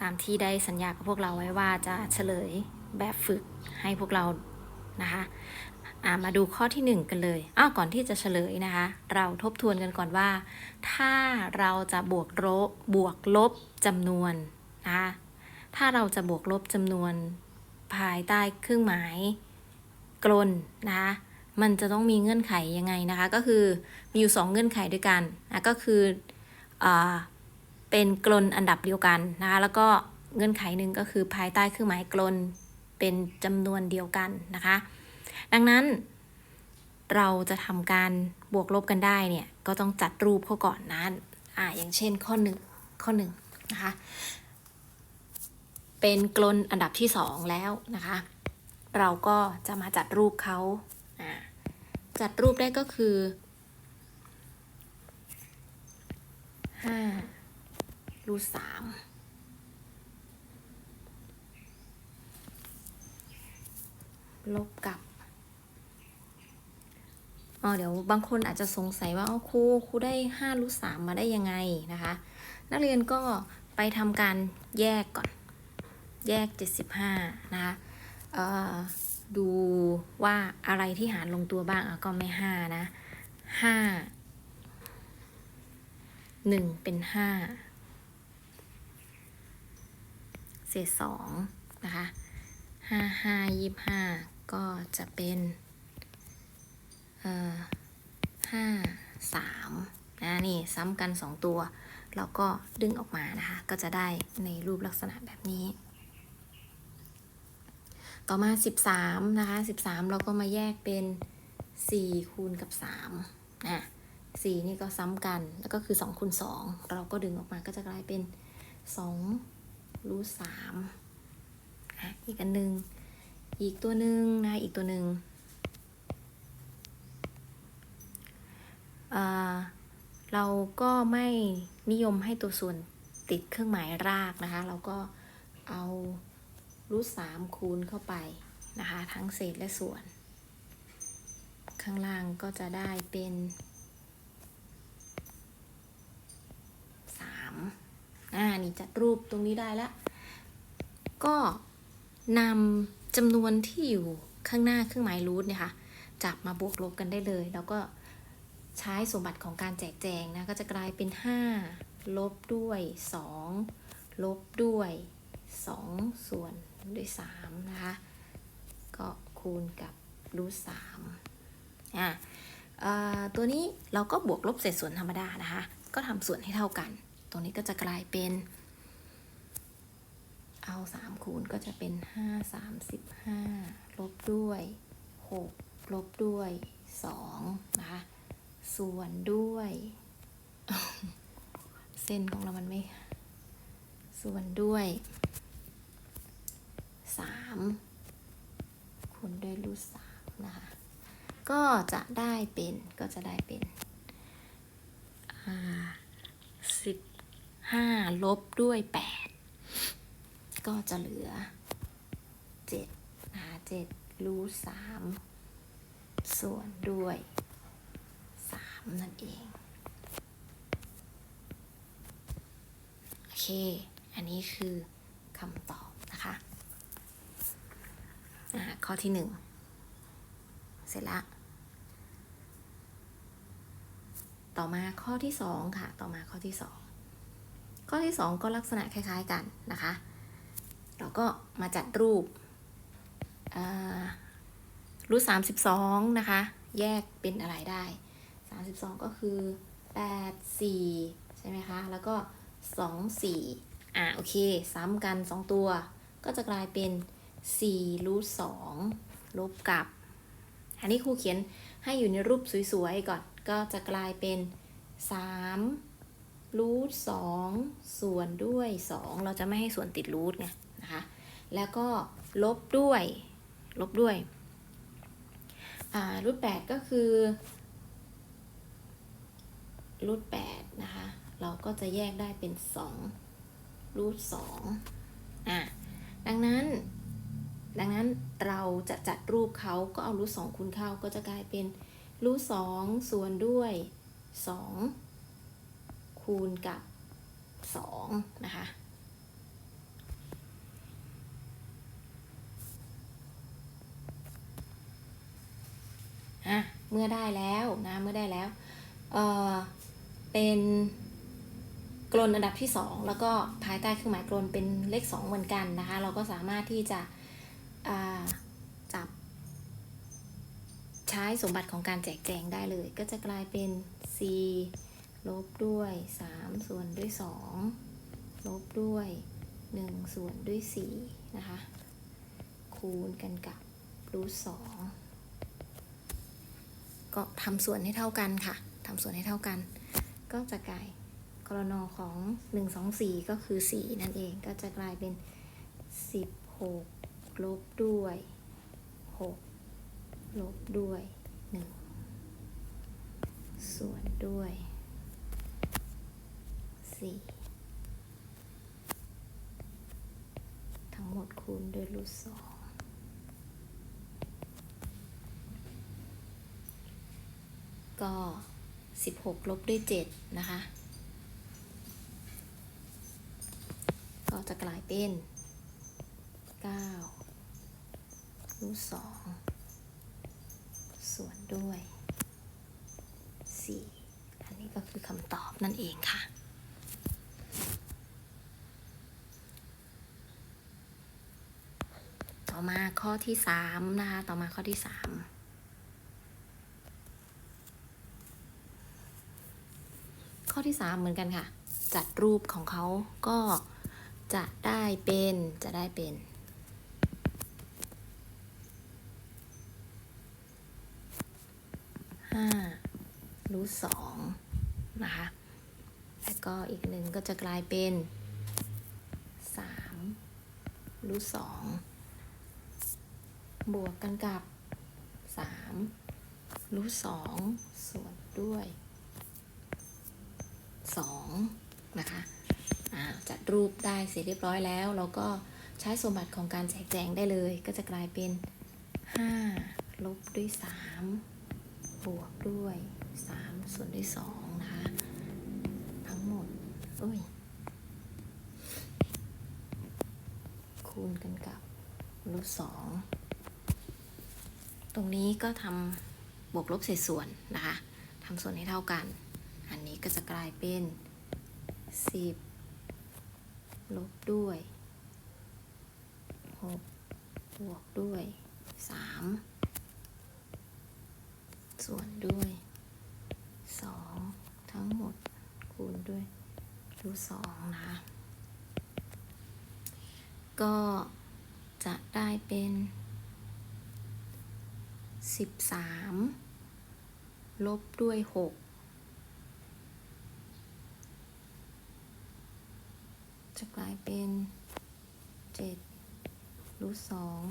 ตามที่ได้สัญญากับพวกเราไว้ว่าจะเฉลยแบบฝึกให้พวกเรานะคะามาดูข้อที่หนึ่งกันเลยอ้าวก่อนที่จะเฉลยนะคะ เราทบทวนกันก่อนว่า ถ้าเราจะบวกลบบวกลบจำนวนนะคะถ้าเราจะบวกลบจำนวนภายใต้เครื่องหมายกลนนะคะมันจะต้องมีเงื่อนไขยังไงนะคะ ก็คือมีอยู่ 2 เงื่อนไขด้วยกันนะก็คืออ เป็นกลนอันดับเดียวกันนะคะแล้วก็เงื่อนไขหนึ่งก็คือภายใต้เครื่องหมายกลนเป็นจำนวนเดียวกันนะคะ ดังนั้น เราจะทำการบวกลบกันได้เนี่ยก็ต้องจัดรูปเขาก่อนนะอ่าอย่างเช่นข้อหนึ่งข้อหนึ่งนะคะเป็นกลนอันดับที่สองแล้วนะคะ เราก็จะมาจัดรูปเขาอ่าจัดรูปได้ก็คือห้า รูทสามลบกับอ๋อเดี๋ยวบางคนอาจจะสงสัยว่าอ๋อครูครูได้ห้ารูทสามมาได้ยังไงนะคะ นักเรียนก็ไปทำการแยกก่อน แยก 75 นะคะเอ่อดูว่าอะไรที่หารลงตัวบ้างอะก็ไม่5นะ5 1เป็น5 เศษ2นะคะ5 5 25ก็จะเป็นเอ่อ5 3นะนี่ซ้ำกัน2ตัวเราก็ดึงออกมานะคะ ก็จะได้ในรูปลักษณะแบบนี้ ต่อมา 13 นะคะ 13 เราก็มาแยกเป็น 4 คูณกับ3นะ4นี่ก็ซ้ำกัน แล้วก็คือ2คูณ2เราก็ดึงออกมาก็จะกลายเป็น 2 รูท3อะอีกอันหนึ่งอีกตัวหนึ่งนะอีกตัวหนึ่งอ่าเราก็ไม่นิยมให้ตัวส่วนติดเครื่องหมายรากนะคะ เราก็เอารูทสามคูณเข้าไปนะคะ ทั้งเศษและส่วน ข้างล่างก็จะได้เป็นสาม อ่านี่จัดรูปตรงนี้ได้แล้วก็นำจำนวนที่อยู่ข้างหน้าเครื่องหมายรูทเนี่ยค่ะจับมาบวกลบกันได้เลย แล้วก็ใช้สมบัติของการแจกแจงนะ ก็จะกลายเป็น 5 ลบด้วย 2 ลบด้วย 2 ส่วนด้วย 3 นะคะ ก็คูณกับรูทสามอะเอ่อตัวนี้เราก็บวกลบเศษส่วนธรรมดานะคะ ก็ทำส่วนให้เท่ากัน ตรงนี้ก็จะกลายเป็น เอา 3 คูณก็จะเป็น 5 35 ลบด้วย 6 ลบด้วย 2 นะคะ ส่วนด้วย เส้นของเรามันไม่ ส่วนด้วย 3 คูณด้วยรูท3นะคะ ก็จะได้เป็น ก็จะได้เป็น Ah, c'est 5 ลบด้วย 8 ก็จะเหลือ 7นะคะ7รูท3ส่วนด้วย 3 นั่นเอง โอเค อันนี้คือคำตอบนะคะข้อที่ 1 เสร็จละต่อมาข้อที่สองค่ะ ต่อมาข้อที่สอง ข้อที่สองก็ลักษณะคล้ายๆกันนะคะ เราก็มาจัดรูปรูทสามสิบสองนะคะ แยกเป็นอะไรได้ 32 ก็คือ 8 4 ใช่ไหมคะ แล้วก็ 2 4 อะ โอเค ซ้ำกัน 2 ตัว ก็จะกลายเป็น4รูท2ลบกับ อันนี้ครูเขียนให้อยู่ในรูปสวยๆ ก่อน ก็จะกลายเป็น 3 รูท2ส่วนด้วย 2 เราจะไม่ให้ส่วนติดรูทไงนะคะ แล้วก็ลบด้วย ลบด้วยรูท8ก็คือรูทแปดนะคะ เราก็จะแยกได้เป็นสองรูทสองอะดังนั้น ดังนั้นเราจะจัดรูปเขาก็เอารูทสองคูณเข้าก็จะกลายเป็นรูทสองส่วนด้วยสอง คูณกับ 2 นะคะ เมื่อได้แล้วนะเมื่อได้แล้วเเป็นกลนอันดับที่ 2 แล้วก็ภายใต้เครื่องหมายกลนเป็นเลข 2 เหมือนกันนะคะ เราก็สามารถที่จะจับ ใช้สมบัติของการแจกแจงได้เลย ก็จะกลายเป็น C ลบด้วย 3 ส่วนด้วย 2 ลบด้วย 1 ส่วนด้วย 4 นะคะ คูณกันกับรูทสองก็ทำส่วนให้เท่ากันค่ะทำส่วนให้เท่ากัน ก็จะกลายกรนอของ 1 2 4 ก็คือ 4 นั่นเองก็จะกลายเป็น 16 ลบด้วย 6 ลบด้วย 1 ส่วนด้วย 4ทั้งหมดคูณด้วยรูทสองก็ 16 ลบด้วย 7 นะคะ ก็จะกลายเป็น 9 รูทสองส่วนด้วย 4 อันนี้ก็คือคำตอบนั่นเองค่ะ ต่อ มาข้อที่3นะคะ ต่อมาข้อที่3ข้อที่3เหมือนกันค่ะ จัดรูปของเขาก็จะได้เป็นจะได้เป็นห้ารูทสองนะคะ แล้วก็อีกหนึ่งก็จะกลายเป็นสามรูทสอง บวกกันกับสามรูทสองส่วนด้วยสองนะคะจัดรูปได้เสร็จเรียบร้อยแล้ว เราก็ใช้สมบัติของการแจกแจงได้เลย ก็จะกลายเป็นห้าลบด้วยสามบวกด้วย 3 ส่วนด้วย 2 นะคะ ทั้งหมดอุ้ยคูณกันกับรูทสอง ตรงนี้ก็ทำบวกลบเศษส่วนนะคะทำส่วนให้เท่ากัน อันนี้ก็จะกลายเป็น 10 ลบด้วย 6 บวกด้วย 3 ส่วนด้วย 2 ทั้งหมดคูณด้วยรูทสองนะคะ ก็จะได้เป็น 13ลบด้วย6จะกลายเป็น7รูทสอง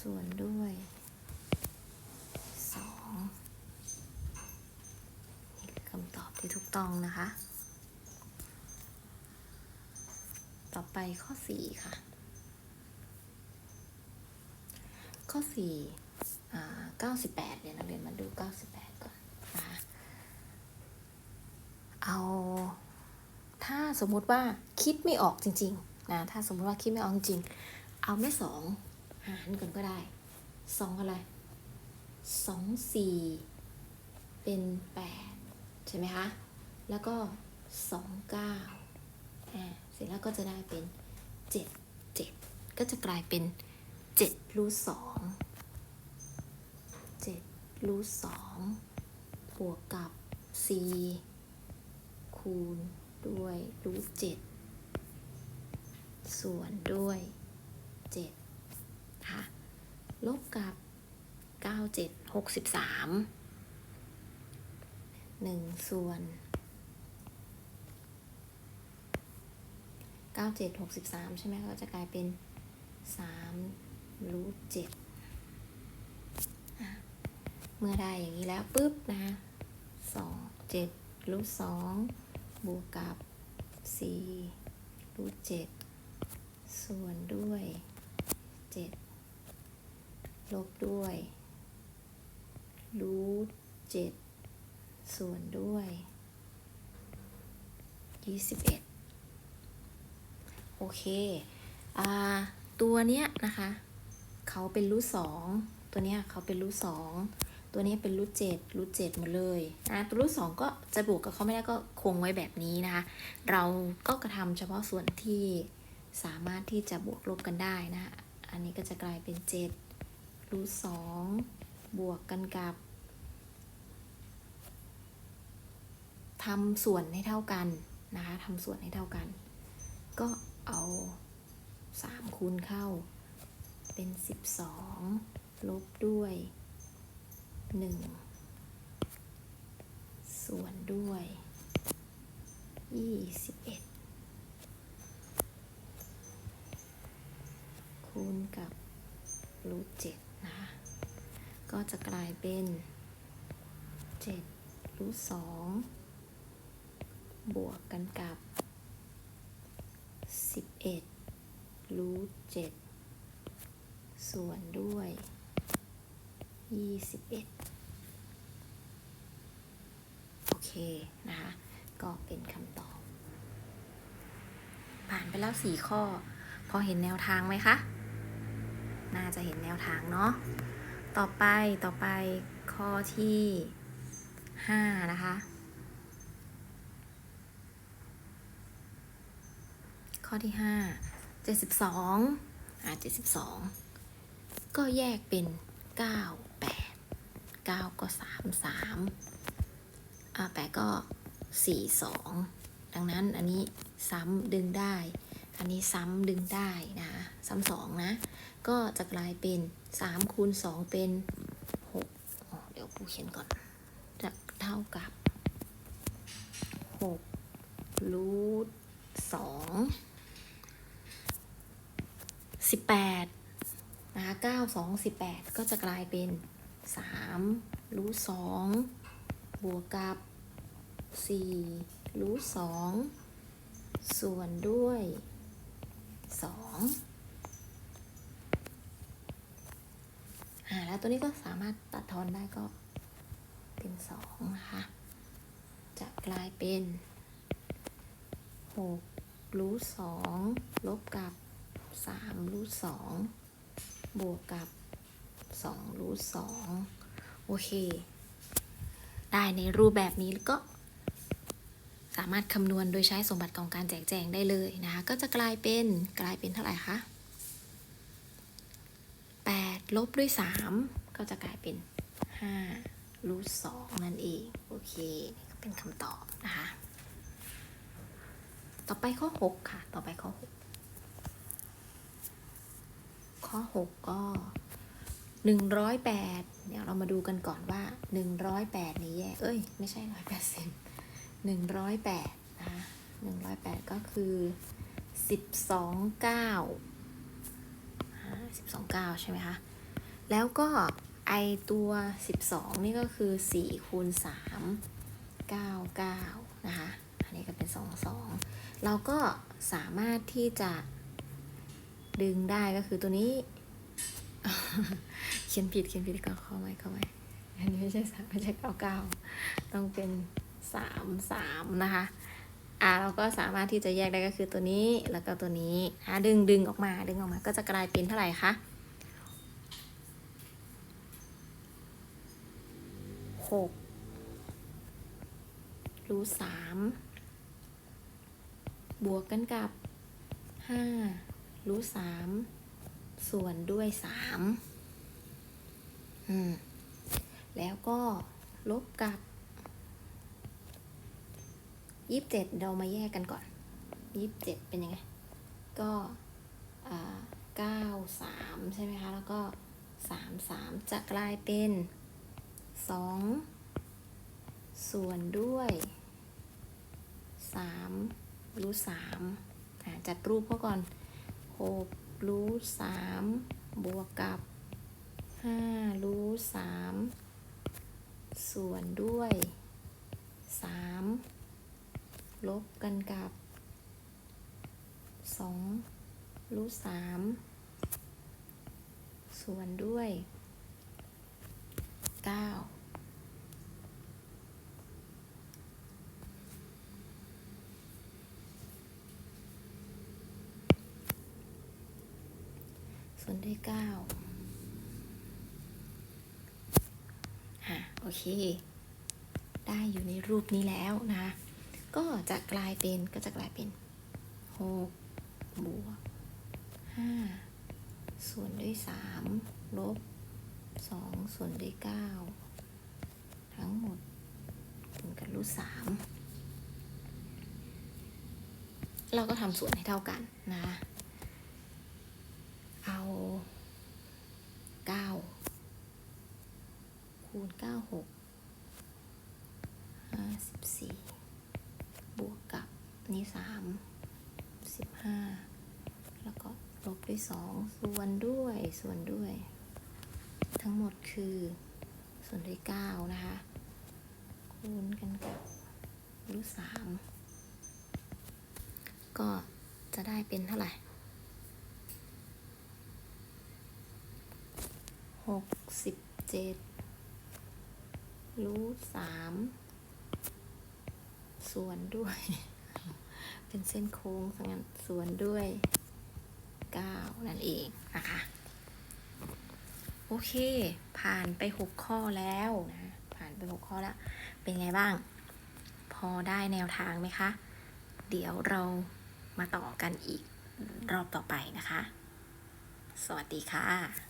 ส่วนด้วยสองนี่คือคำตอบที่ถูกต้องนะคะ ต่อไปข้อ4ค่ะ ข้อ4อ่า98เดี๋ยวนักเรียนมาดู 98 ก่อนนะเอาถ้าสมมุติว่าคิดไม่ออกจริงๆนะถ้าสมมุติว่าคิดไม่ออกจริง เอาแม่สองหารกันก็ได้สองอะไรสองสี่เป็นแปดใช่ไหมคะ แล้วก็สองเก้าอ่าเสร็จแล้วก็จะได้เป็นเจ็ดเจ็ดก็จะกลายเป็นเจ็ดรูทสอง รูทสองบวกกับสี่คูณด้วยรูทเจ็ดส่วนด้วยเจ็ดค่ะลบกับเก้าเจ็ดหกสิบสามหนึ่งส่วนเก้าเจ็ดหกสิบสามใช่ไหมก็จะกลายเป็นสามรูทเจ็ด เมื่อได้อย่างนี้แล้วปุ๊บนะสองเจ็ดรูทสองบวกกับสี่รูทเจ็ดส่วนด้วยเจ็ดลบด้วยรูทเจ็ดส่วนด้วยยี่สิบเอ็ดโอเคอ่าตัวเนี้ยนะคะ เขาเป็นรูทสองตัวเนี้ยเขาเป็นรูทสอง ตัวนี้เป็นรูทเจ็ดรูทเจ็ดหมดเลยนะตัวรูทสองก็จะบวกกับเขาไม่ได้ก็คงไว้แบบนี้นะคะ เราก็กระทำเฉพาะส่วนที่สามารถที่จะบวกลบกันได้นะคะอันนี้ก็จะกลายเป็นเจ็ดรูทสองบวกกันกับทำส่วนให้เท่ากันนะคะทำส่วนให้เท่ากัน ก็เอาสามคูณเข้าเป็นสิบสองลบด้วย หนึ่งส่วนด้วยยี่สิบเอ็ดคูณกับรูทเจ็ดนะคะก็จะกลายเป็นเจ็ดรูทสองบวกกันกับสิบเอ็ดรูทเจ็ดส่วนด้วย ยี่สิบเอ็ดโอเค นะคะ ก็เป็นคำตอบ ผ่านไปแล้วสี่ข้อ พอเห็นแนวทางไหมคะ น่าจะเห็นแนวทางเนาะ ต่อไปต่อไปข้อที่ห้านะคะ ข้อที่ห้าเจ็ดสิบสองอ่าเจ็ดสิบสองก็แยกเป็นเก้า แปดเก้าก็สามสามอ่าแปดก็สี่สองดังนั้นอันนี้ซ้ำดึงได้ อันนี้ซ้ำดึงได้นะซ้ำสองนะ ก็จะกลายเป็นสามคูณสองเป็นหกเดี๋ยวกูเขียนก่อน จะเท่ากับหกรูทสองสิบแปดนะคะเก้าสองสิบแปดก็จะกลายเป็น สามรูทสองบวกกับสี่รูทสองส่วนด้วยสองอ่าแล้วตัวนี้ก็สามารถตัดทอนได้ก็เป็นสองนะคะ จะกลายเป็นหกรูทสองลบกับสามรูทสองบวกกับ สองรูทสองโอเค ได้ในรูปแบบนี้ก็ สามารถคำนวณโดยใช้สมบัติของการแจกแจงได้เลยนะคะ ก็จะกลายเป็นกลายเป็นเท่าไหร่คะ8ลบด้วย 3 ก็จะกลายเป็น5รูท2นั่นเอง โอเค นี่ก็เป็นคำตอบนะคะ ต่อไปข้อ 6 ค่ะ ต่อไปข้อ 6 ข้อ 6 ก็ 108 เดี๋ยวเรามาดูกันก่อนว่า 108 นี้แยก เอ้ย ไม่ใช่ 180หนึ่งร้อยแปดนะคะหนึ่งร้อยแปดก็คือสิบสองเก้าสิบสองเก้าใช่ไหมคะ แล้วก็ไอตัวสิบสองนี่ก็คือสี่คูณสามเก้าเก้านะคะ อันนี้ก็เป็นสองสองเราก็สามารถที่จะดึงได้ก็คือตัวนี้ เขียนผิดเขียนผิดก็เข้าไว้เข้าไว้อันนี้ไม่ใช่สามไม่ใช่เก้าเก้าต้องเป็นสามสามนะคะอ่าเราก็สามารถที่จะแยกได้ก็คือตัวนี้แล้วก็ตัวนี้อ่าดึงดึงออกมาดึงออกมาก็จะกลายเป็นเท่าไหร่คะหกรูสามบวกกันกับห้ารูสาม ส่วนด้วยสามอืมแล้วก็ลบกับยี่สิบเจ็ดเรามาแยกกันก่อนยี่สิบเจ็ดเป็นยังไง ก็เก้าสามใช่ไหมคะ แล้วก็สามสามจะกลายเป็นสองส่วนด้วยสามรูทสามจัดรูปเขาก่อนหก รูทสามบวกกับห้ารูทสามส่วนด้วยสามลบกันกับสองรูทสามส่วนด้วยเก้า ส่วนด้วยเก้าฮะโอเค ได้อยู่ในรูปนี้แล้วนะคะ ก็จะกลายเป็นก็จะกลายเป็นหกบวกห้าส่วนด้วยสามลบสองส่วนด้วยเก้าทั้งหมดคูณกับรูทสามเราก็ทำส่วนให้เท่ากันนะคะ เอาเก้า คูณเก้าหกห้าสิบสี่บวกกับนี่สามสิบห้าแล้วก็ลบด้วยสองส่วนด้วย ส่วนด้วย ทั้งหมดคือ ส่วนด้วยเก้านะคะ คูณกันกับรูทสามก็จะได้เป็นเท่าไหร่หกสิบเจ็ด รูทสามส่วนด้วย เป็นเส้นโค้งสังนั้นส่วนด้วยเก้านั่นเองนะคะ โอเค ผ่านไปหกข้อแล้วนะ ผ่านไปหกข้อแล้ว เป็นไงบ้าง พอได้แนวทางไหมคะ เดี๋ยวเรามาต่อกันอีกรอบต่อไปนะคะ สวัสดีค่ะ